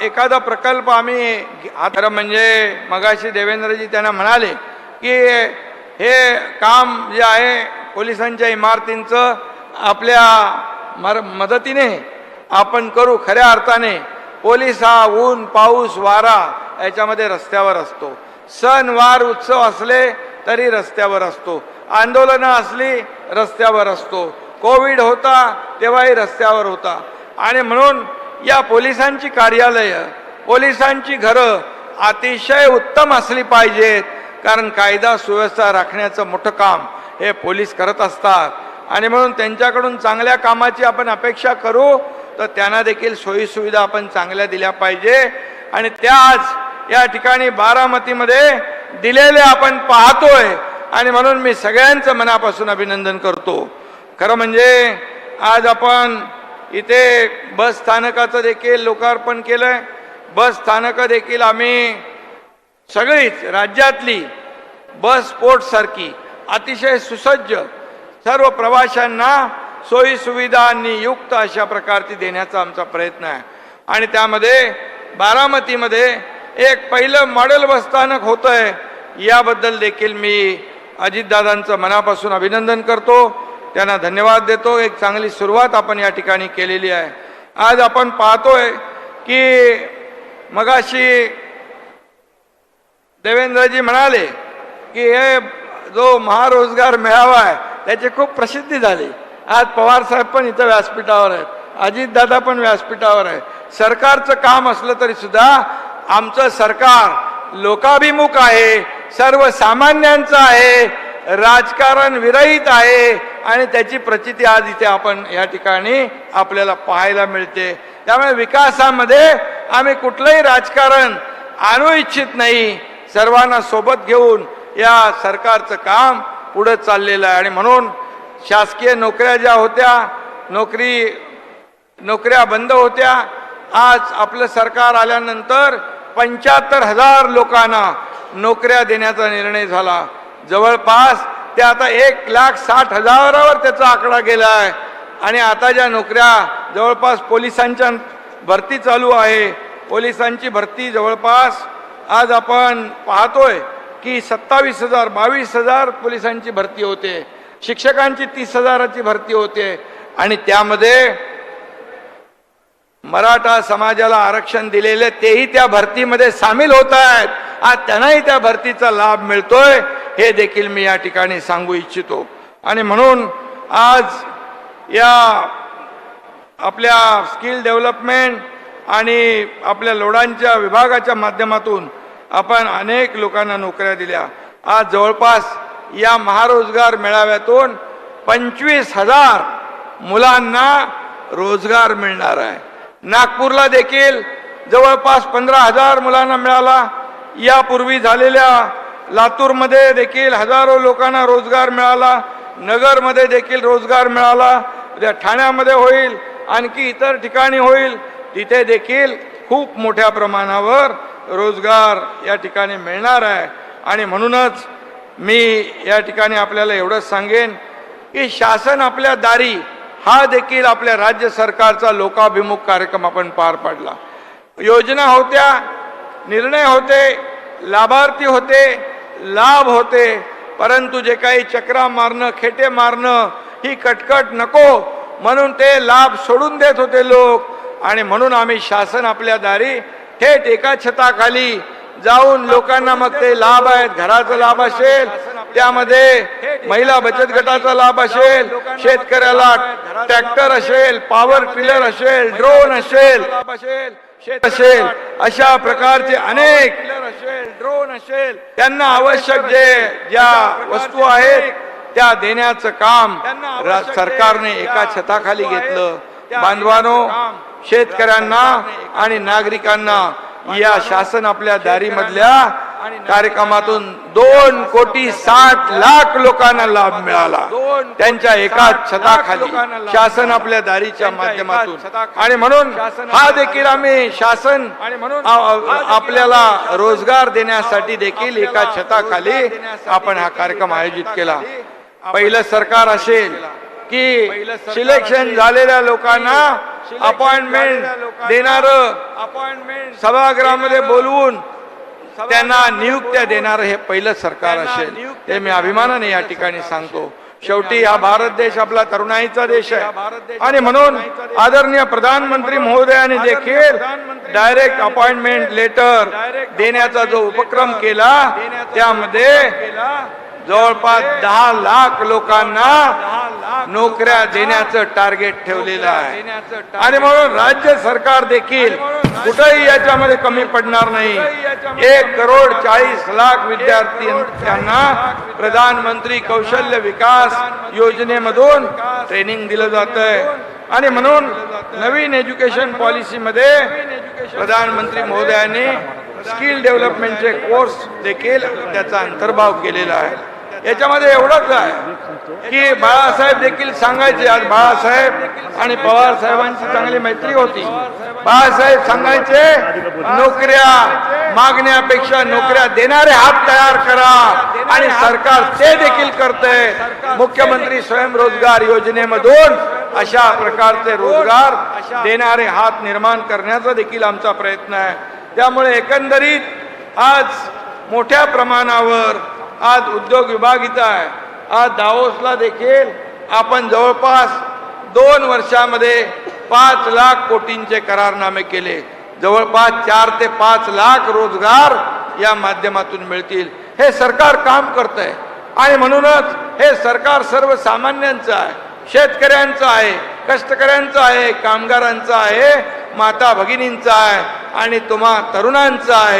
एखादा प्रकल्प आम्ही आता म्हणजे मगाशी देवेंद्रजी त्यांना म्हणाले की हे काम जे आहे पोलिसांच्या इमारतींचं आपल्या मर मदतीने आपण करू खऱ्या अर्थाने. पोलीस हा ऊन पाऊस वारा याच्यामध्ये रस्त्यावर असतो. सण वार उत्सव असले तरी रस्त्यावर असतो. आंदोलनं असली रस्त्यावर असतो. कोविड होता तेव्हाही रस्त्यावर होता. आणि म्हणून या पोलिसांची कार्यालयं पोलिसांची घरं अतिशय उत्तम असली पाहिजेत. कारण कायदा सुव्यवस्था राखण्याचं मोठं काम हे पोलीस करत असतात. आणि म्हणून त्यांच्याकडून चांगल्या कामाची आपण अपेक्षा करू तर त्यांना देखील सोयीसुविधा आपण चांगल्या दिल्या पाहिजे. आणि त्या या ठिकाणी बारामतीमध्ये दिलेले आपण पाहतोय. आणि म्हणून मी सगळ्यांचं मनापासून अभिनंदन करतो. खरं म्हणजे आज आपण इथे बस स्थानकाचं देखील लोकार्पण केलंय. बस स्थानकं देखील आम्ही सगळीच राज्यातली बस स्पोर्टसारखी अतिशय सुसज्ज सर्व प्रवाशांना सोयीसुविधांनी युक्त अशा प्रकारची देण्याचा आमचा प्रयत्न आहे. आणि त्यामध्ये बारामतीमध्ये एक पहिलं मॉडेल बसस्थानक होतं आहे याबद्दल देखील मी अजितदादांचं मनापासून अभिनंदन करतो. त्यांना धन्यवाद देतो. एक चांगली सुरुवात आपण या ठिकाणी केलेली आहे. आज आपण पाहतोय की मगाशी देवेंद्रजी म्हणाले की हे जो महारोजगार मेळावा आहे त्याची खूप प्रसिद्धी झाली. आज पवार साहेब पण इथं व्यासपीठावर आहेत. अजितदादा पण व्यासपीठावर आहे सरकारचं काम असलं तरी सुद्धा आमचं सरकार लोकाभिमुख आहे सर्वसामान्यांचं आहे राजकारण विरहित आहे आणि त्याची प्रचिती आज इथे आपण या ठिकाणी आपल्याला पाहायला मिळते. त्यामुळे विकासामध्ये आम्ही कुठलंही राजकारण आणू इच्छित नाही. सर्वांना सोबत घेऊन या सरकारचं काम पुढे चाललेलं आहे. आणि म्हणून शासकीय नोकऱ्या ज्या होत्या नोकरी नोकऱ्या बंद होत्या आज आपलं सरकार आल्यानंतर पंच्याहत्तर हजार लोकांना नोकऱ्या देण्याचा निर्णय झाला. जवळपास ते आता एक लाख साठ हजारावर त्याचा आकडा गेला आहे आणि आता ज्या नोकऱ्या जवळपास पोलिसांच्या भरती चालू आहे पोलिसांची भरती जवळपास आज आपण पाहतोय की सत्तावीस हजार बावीस हजार पोलिसांची भरती होते. शिक्षकांची तीस हजाराची भरती होते. आणि त्यामध्ये मराठा समाजाला आरक्षण दिलेले तेही त्या भरतीमध्ये सामील होत आहेत. आज त्यांनाही त्या भरतीचा लाभ मिळतोय. हे देखील मी या ठिकाणी सांगू इच्छितो. आणि म्हणून आज या आपल्या स्किल डेव्हलपमेंट आणि आपल्या लोडांच्या विभागाच्या माध्यमातून आपण अनेक लोकांना नोकऱ्या दिल्या. आज जवळपास या महारोजगार मेळाव्यातून पंचवीस हजार मुलांना रोजगार मिळणार आहे. नागपूरला देखील जवळपास पंधरा हजार मुलांना मिळाला. यापूर्वी झालेल्या लातूरमध्ये देखील हजारो लोकांना रोजगार मिळाला नगरमध्ये देखील रोजगार मिळाला उद्या ठाण्यामध्ये होईल आणखी इतर ठिकाणी होईल तिथे देखील खूप मोठ्या प्रमाणावर रोजगार या ठिकाणी मिळणार आहे. आणि म्हणूनच मी या ठिकाणी आपल्याला एवढंच सांगेन की शासन आपल्या दारी हा देखील आपल्या राज्य सरकारचा लोकाभिमुख कार्यक्रम आपण पार पाडला. योजना होत्या निर्णय होते लाभार्थी होते लाभ होते परंतु जे काही चक्रा मारणं खेटे मारणं ही कटकट नको. म्हणून ते लाभ सोडून देत होते लोक. आणि म्हणून आम्ही शासन आपल्या दारी थेट एका छताखाली जाऊन लोकांना मग ते लाभ आहेत. घराचा लाभ असेल त्यामध्ये महिला बचत गटाचा लाभ असेल शेतकऱ्याला ट्रॅक्टर असेल पॉवर टिलर असेल ड्रोन असेल शेत असेल अशा प्रकारचे अनेक ड्रोन असेल त्यांना आवश्यक जे ज्या वस्तू आहेत त्या देण्याचं काम सरकारने एका छताखाली घेतलं. बांधवानो शेतकऱ्यांना आणि नागरिकांना या शासन आपल्या दारीमधल्या कार्यक्रमातून दोन कोटी साठ लाख लोकांना लाभ मिळाला. त्यांच्या एका छताखाली शासन आपल्या दारीच्या माध्यमातून. आणि म्हणून हा देखील आम्ही शासन आपल्याला रोजगार देण्यासाठी देखील एका छताखाली आपण हा कार्यक्रम आयोजित केला. पहिलं सरकार असेल की सिलेक्शन झालेल्या लोकांना अपॉइंटमेंट देणार अपॉइंटमेंट सभागृहामध्ये बोलवून त्यांना नियुक्त्या देणारं हे पहिलं सरकार असेल. हे मी अभिमानाने या ठिकाणी सांगतो. शेवटी हा भारत देश आपला तरुणाईचा देश आहे. आणि म्हणून आदरणीय प्रधानमंत्री महोदयाने देखील डायरेक्ट अपॉइंटमेंट लेटर देण्याचा जो उपक्रम केला त्यामध्ये जवळपास दहा लाख लोकांना नोकऱ्या देण्याचं टार्गेट ठेवलेलं आहे. आणि म्हणून राज्य सरकार देखील कुठेही याच्यामध्ये कमी पडणार नाही. एक करोड चाळीस लाख विद्यार्थ्यांना प्रधानमंत्री कौशल्य विकास योजनेमधून ट्रेनिंग दिलं जात आहे आणि म्हणून नवीन एज्युकेशन पॉलिसीमध्ये प्रधानमंत्री महोदयांनी स्किल डेव्हलपमेंटचे कोर्स देखील त्याचा अंतर्भाव केलेला आहे. याच्यामध्ये एवढंच आहे की बाळासाहेब देखील सांगायचे. आज बाळासाहेब आणि पवार साहेबांची चांगली मैत्री होती. बाळासाहेब सांगायचे नोकऱ्या मागण्यापेक्षा नोकऱ्या देणारे हात तयार करा आणि सरकार ते देखील करते मुख्यमंत्री स्वयंरोजगार योजनेमधून अशा प्रकारचे रोजगार देणारे हात निर्माण करण्याचा देखील आमचा प्रयत्न आहे. त्यामुळे एकंदरीत आज मोठ्या प्रमाणावर आज उद्योग विभाग इथं आहे. आज दावोसला देखील आपण जवळपास दोन वर्षामध्ये पाच लाख कोटींचे करारनामे केले. जवळपास चार ते पाच लाख रोजगार या माध्यमातून मिळतील. हे सरकार काम करत आहे आणि म्हणूनच हे सरकार सर्वसामान्यांचं आहे. शेतकऱ्यांचं आहे कष्टकऱ्यांचं आहे कामगारांचं आहे माता भगिनींचं आहे आणि तुम्हा तरुणांचं आहे.